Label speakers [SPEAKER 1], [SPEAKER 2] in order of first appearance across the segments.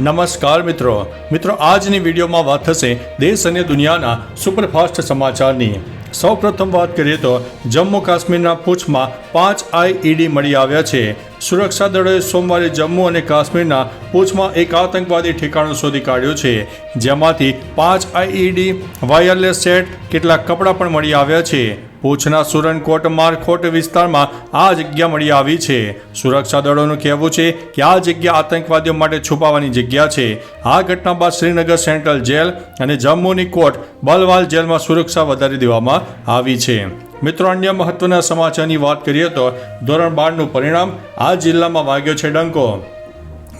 [SPEAKER 1] નમસ્કાર મિત્રો. મિત્રો, આજની વિડીયોમાં વાત થશે દેશ અને દુનિયાના સુપરફાસ્ટ સમાચારની. સૌપ્રથમ વાત કરીએ તો જમ્મુ કાશ્મીરના પૂંછમાં પાંચ આઈઈડી મળી આવ્યા છે. સુરક્ષા દળોએ સોમવારે જમ્મુ અને કાશ્મીરના પૂંછમાં એક આતંકવાદી ઠેકાણું શોધી કાઢ્યો છે, જેમાંથી પાંચ આઈઈડી, વાયરલેસ સેટ, કેટલાક કપડાં પણ મળી આવ્યા છે. પૂછના સુરનકોટ મારખોટ વિસ્તારમાં આ જગ્યા મળી આવી છે. સુરક્ષા દળોનું કહેવું છે કે આ જગ્યા આતંકવાદીઓ માટે છુપાવાની જગ્યા છે. આ ઘટના બાદ શ્રીનગર સેન્ટ્રલ જેલ અને જમ્મુની કોર્ટ બલવાલ જેલમાં સુરક્ષા વધારી દેવામાં આવી છે. મિત્રો, અન્ય મહત્વના સમાચારની વાત કરીએ તો ધોરણ બારનું પરિણામ આ જિલ્લામાં વાગ્યો છે ડંકો.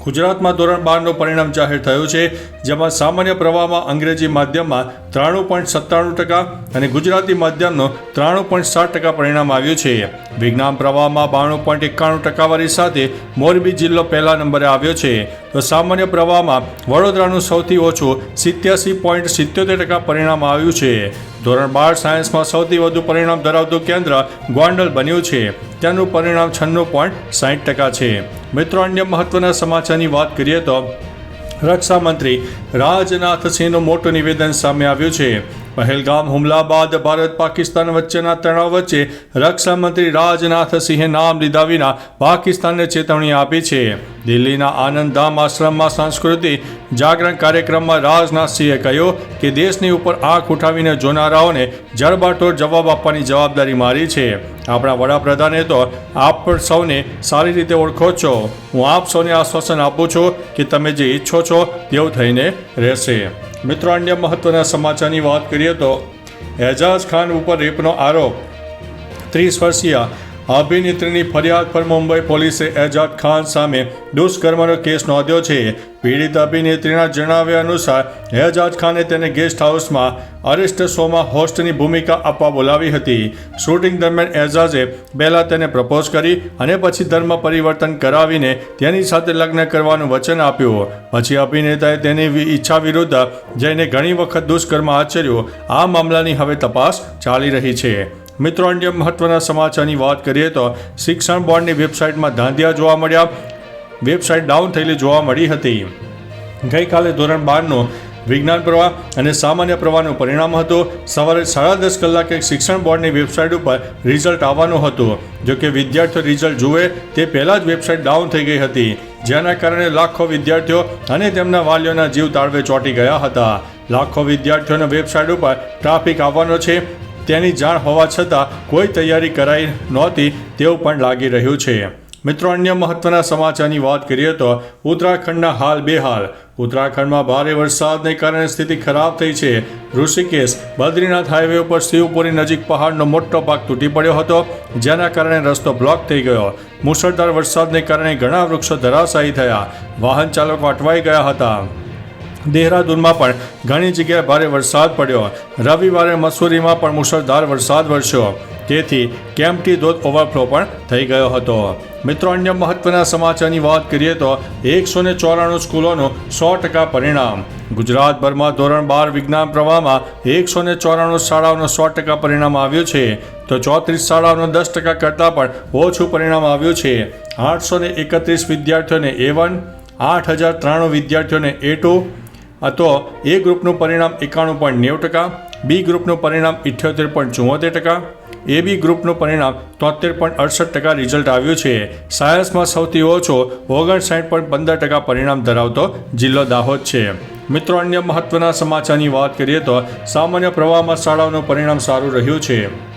[SPEAKER 1] ગુજરાતમાં ધોરણ બારનું પરિણામ જાહેર થયું છે. જેમાં સામાન્ય પ્રવાહમાં અંગ્રેજી માધ્યમમાં ત્રાણું પોઈન્ટ સત્તાણું ટકા અને ગુજરાતી માધ્યમનો ત્રાણું પોઈન્ટ સાત ટકા પરિણામ આવ્યું છે. વિજ્ઞાન પ્રવાહમાં બાણું પોઈન્ટ એકાણું ટકાવારી સાથે મોરબી જિલ્લો પહેલા નંબરે આવ્યો છે. તો સામાન્ય પ્રવાહમાં વડોદરાનું સૌથી ઓછું સિત્યાસી પોઈન્ટ સિત્યોતેર ટકા પરિણામ આવ્યું છે. ધોરણ બાર સાયન્સમાં સૌથી વધુ પરિણામ ધરાવતું કેન્દ્ર ગોંડલ બન્યું છે. તેનું પરિણામ છન્નું પોઈન્ટ સાઠ ટકા છે. મિત્રો, અન્ય મહત્વના સમાચારની વાત કરીએ તો રક્ષા રાજનાથસિંહનું મોટું નિવેદન સામે આવ્યું છે. પહેલગામ હુમલા બાદ ભારત, પાકિસ્તાન વચ્ચેના તણાવ વચ્ચે રક્ષામંત્રી રાજનાથસિંહે નામ લીધા વિના પાકિસ્તાનને ચેતવણી આપી છે. દિલ્હીના આનંદધામ આશ્રમમાં સાંસ્કૃતિક જાગરણ કાર્યક્રમમાં રાજનાથસિંહે કહ્યું કે દેશની ઉપર આંખ ઉઠાવીને જોનારાઓને જડબાતોડ જવાબ આપવાની જવાબદારી મારી છે. આપણા વડાપ્રધાને તો આપ સૌને સારી રીતે ઓળખો છો. હું આપ સૌને આશ્વાસન આપું છું કે તમે જે ઈચ્છો છો તેવું થઈને રહેશે. મિત્રો, અન્ય મહત્વના સમાચારની વાત કરીએ તો એજાઝ ખાન ઉપર રેપનો આરોપ. ત્રીસ વર્ષીય અભિનેત્રીની ફરિયાદ પર મુંબઈ પોલીસે એજાદ ખાન સામે દુષ્કર્મનો કેસ નોંધ્યો છે. પીડિત અભિનેત્રીના જણાવ્યા અનુસાર, એજાજ ખાને તેને ગેસ્ટ હાઉસમાં અરેસ્ટ શોમાં હોસ્ટની ભૂમિકા આપવા બોલાવી હતી. શૂટિંગ દરમિયાન એઝાઝે પહેલાં તેને પ્રપોઝ કરી અને પછી ધર્મ પરિવર્તન કરાવીને તેની સાથે લગ્ન કરવાનું વચન આપ્યું. પછી અભિનેતાએ તેની ઈચ્છા વિરુદ્ધ જઈને ઘણી વખત દુષ્કર્મ આચર્યું. આ મામલાની હવે તપાસ ચાલી રહી છે. મિત્રો, અન્ય મહત્વના સમાચારની વાત કરીએ તો શિક્ષણ બોર્ડની વેબસાઇટમાં ધાંધિયા જોવા મળ્યા. વેબસાઇટ ડાઉન થયેલી જોવા મળી હતી. ગઈકાલે ધોરણ બારનું વિજ્ઞાન પ્રવાહ અને સામાન્ય પ્રવાહનું પરિણામ હતું. સવારે સાડા દસ કલાકે શિક્ષણ બોર્ડની વેબસાઇટ ઉપર રિઝલ્ટ આવવાનું હતું. જોકે વિદ્યાર્થીઓ રિઝલ્ટ જુએ તે પહેલાં જ વેબસાઇટ ડાઉન થઈ ગઈ હતી. જેના કારણે લાખો વિદ્યાર્થીઓ અને તેમના વાલીઓના જીવ તાળવે ચોંટી ગયા હતા. લાખો વિદ્યાર્થીઓના વેબસાઇટ ઉપર ટ્રાફિક આવવાનો છે. તેની જાણ હોવા છતાં કોઈ તૈયારી કરાઈ નહોતી તેવું પણ લાગી રહ્યું છે. મિત્રો, અન્ય મહત્વના સમાચારની વાત કરીએ તો ઉત્તરાખંડના હાલ બેહાલ. ઉત્તરાખંડમાં ભારે વરસાદને કારણે સ્થિતિ ખરાબ થઈ છે. ઋષિકેશ, બદ્રીનાથ હાઈવે ઉપર શિવપુરી નજીક પહાડનો મોટો ભાગ તૂટી પડ્યો હતો, જેના કારણે રસ્તો બ્લોક થઈ ગયો. મુશળધાર વરસાદને કારણે ઘણા વૃક્ષો ધરાશાયી થયા. વાહન ચાલકો અટવાઈ ગયા હતા. દેહરાદૂનમાં પણ ઘણી જગ્યાએ ભારે વરસાદ પડ્યો. રવિવારે મસૂરીમાં પણ મુશળધાર વરસાદ વરસ્યો. તેથી કેમ્પટી ધોધ ઓવરફ્લો પણ થઈ ગયો હતો. મિત્રો, અન્ય મહત્વના સમાચારની વાત કરીએ તો એકસો ને ચોરાણું સ્કૂલોનું સો ટકા પરિણામ. ગુજરાતભરમાં ધોરણ બાર વિજ્ઞાન પ્રવાહમાં એકસો ને ચોરાણું શાળાઓનું સો ટકા પરિણામ આવ્યું છે. તો ચોત્રીસ શાળાઓનું દસ ટકા કરતાં પણ ઓછું પરિણામ આવ્યું છે. આઠસો ને એકત્રીસ વિદ્યાર્થીઓને એ વન આઠ હજાર ત્રાણું વિદ્યાર્થીઓને એ ટુ તો એ ગ્રુપનું પરિણામ એકાણું પોઈન્ટ નેવું ટકા, બી ગ્રુપનું પરિણામ ઇઠ્યોતેર પોઈન્ટ ચુમ્મોતેર ટકા, એ બી ગ્રુપનું પરિણામ તોતેર પોઈન્ટ અડસઠ ટકા રિઝલ્ટ આવ્યું છે. સાયન્સમાં સૌથી ઓછો ઓગણસાઠ પોઈન્ટ પંદર ટકા પરિણામ ધરાવતો જિલ્લો દાહોદ છે. મિત્રો, અન્ય મહત્વના સમાચારની વાત કરીએ તો સામાન્ય પ્રવાહમાં શાળાઓનું પરિણામ સારું રહ્યું છે.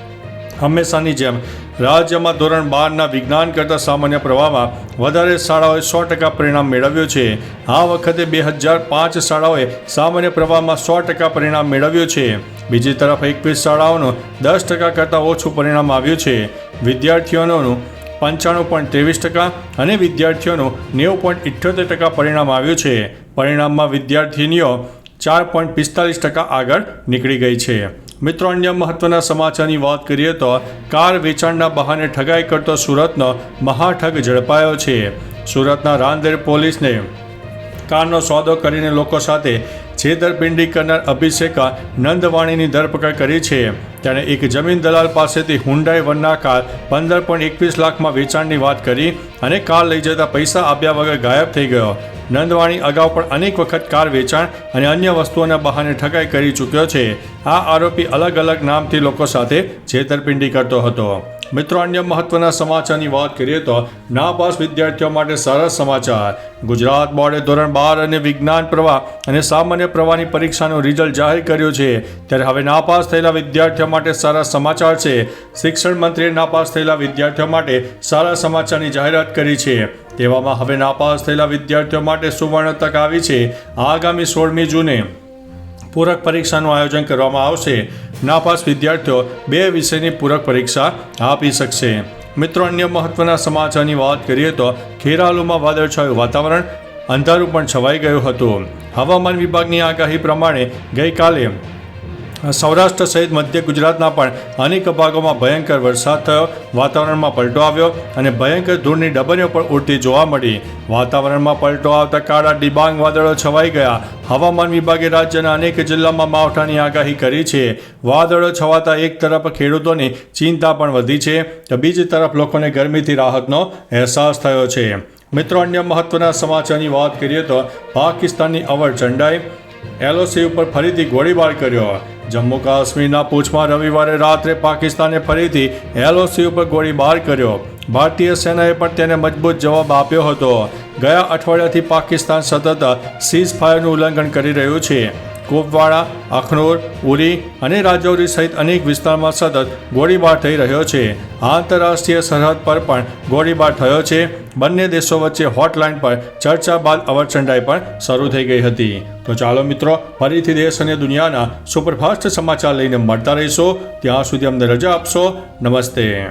[SPEAKER 1] હંમેશાની જેમ. રાજ્યમાં ધોરણ બારના વિજ્ઞાન કરતાં સામાન્ય પ્રવાહમાં વધારે શાળાઓએ સો ટકા પરિણામ મેળવ્યું છે. આ વખતે બે હજાર પાંચ શાળાઓએ સામાન્ય પ્રવાહમાં સો ટકા પરિણામ મેળવ્યું છે. બીજી તરફ એકવીસ શાળાઓનું દસ ટકા કરતાં ઓછું પરિણામ આવ્યું છે. વિદ્યાર્થીઓનું પંચાણું પોઈન્ટ ત્રેવીસ ટકા અને વિદ્યાર્થીઓનું નેવું પોઈન્ટ ઇઠ્યોતેર ટકા પરિણામ આવ્યું છે. પરિણામમાં વિદ્યાર્થીનીઓ ચાર પોઈન્ટ પિસ્તાલીસ ટકા આગળ નીકળી ગઈ છે. મિત્રો, અન્ય મહત્વના સમાચારની વાત કરીએ તો કાર વેચાણના બહાને ઠગાઈ કરતો સુરતનો મહાઠગ ઝડપાયો છે. સુરતના રાંદેર પોલીસને કારનો સોદો કરીને લોકો સાથે છેતરપિંડી કરનાર અભિષેકા નંદવાણીની ધરપકડ કરી છે. તેણે એક જમીન દલાલ પાસેથી હુંડાઈ વનના કાર પંદર પોઈન્ટ એકવીસ લાખમાં વેચાણની વાત કરી અને કાર લઈ જતા પૈસા આપ્યા વગર ગાયબ થઈ ગયો. નંદવાણી અગાઉ પણ અનેક વખત કાર વેચાણ અને અન્ય વસ્તુઓના બહાને ઠગાઈ કરી ચૂક્યો છે. આ આરોપી અલગ અલગ નામથી લોકો સાથે છેતરપિંડી કરતો હતો. મિત્રો, અન્ય મહત્વના સમાચારની વાત કરીએ તો નાપાસ વિદ્યાર્થીઓ માટે સરસ સમાચાર. ગુજરાત બોર્ડે ધોરણ બાર અને વિજ્ઞાન પ્રવાહ અને સામાન્ય પ્રવાહની પરીક્ષાનું રિઝલ્ટ જાહેર કર્યું છે. ત્યારે હવે નાપાસ થયેલા વિદ્યાર્થીઓ માટે સારા સમાચાર છે. શિક્ષણ મંત્રીએ નાપાસ થયેલા વિદ્યાર્થીઓ માટે સારા સમાચારની જાહેરાત કરી છે. તેવામાં હવે નાપાસ થયેલા વિદ્યાર્થીઓ માટે સુવર્ણ તક આવી છે. આગામી સોળમી જૂને પૂરક પરીક્ષાનું આયોજન કરવામાં આવશે. નાપાસ વિદ્યાર્થીઓ બે વિષયની પૂરક પરીક્ષા આપી શકશે. મિત્રો, અન્ય મહત્વના સમાચારની વાત કરીએ તો ખેરાલુમાં વાદળછાયું વાતાવરણ, અંધારું પણ છવાઈ ગયું હતું. હવામાન વિભાગની આગાહી પ્રમાણે ગઈકાલે સૌરાષ્ટ્ર સહિત મધ્ય ગુજરાતના પણ અનેક ભાગોમાં ભયંકર વરસાદ થયો. વાતાવરણમાં પલટો આવ્યો અને ભયંકર ધૂળની ડબરીઓ પણ ઉડતી જોવા મળી. વાતાવરણમાં પલટો આવતા કાળા ડિબાંગ વાદળો છવાઈ ગયા. હવામાન વિભાગે રાજ્યના અનેક જિલ્લામાં માવઠાની આગાહી કરી છે. વાદળો છવાતા એક તરફ ખેડૂતોની ચિંતા પણ વધી છે તો બીજી તરફ લોકોને ગરમીથી રાહતનો અહેસાસ થયો છે. મિત્રો, અન્ય મહત્વના સમાચારની વાત કરીએ તો પાકિસ્તાનની અવર ચંડાઈ એલઓસી ઉપર ફરીથી ગોળીબાર કર્યો. જમ્મુ કાશ્મીરના પૂંછમાં રવિવારે રાત્રે પાકિસ્તાને ફરીથી એલઓસી ઉપર ગોળીબાર કર્યો. ભારતીય સેનાએ પણ તેને મજબૂત જવાબ આપ્યો હતો. ગયા અઠવાડિયાથી પાકિસ્તાન સતત સીઝ ફાયરનું ઉલ્લંઘન કરી રહ્યું છે. કુપવાડા, અખનૂર ઉરી અને રાજૌરી સહિત અનેક વિસ્તારમાં સતત ગોળીબાર થઈ રહ્યો છે. આંતરરાષ્ટ્રીય સરહદ પર પણ ગોળીબાર થયો છે. બંને દેશો વચ્ચે હોટલાઇન પર ચર્ચા બાદ અવરચંડાઈ પણ શરૂ થઈ ગઈ હતી. તો ચાલો મિત્રો, ફરીથી દેશ અને દુનિયાના સુપરફાસ્ટ સમાચાર લઈને મળતા રહીશો. ત્યાં સુધી અમને રજા આપશો. નમસ્તે.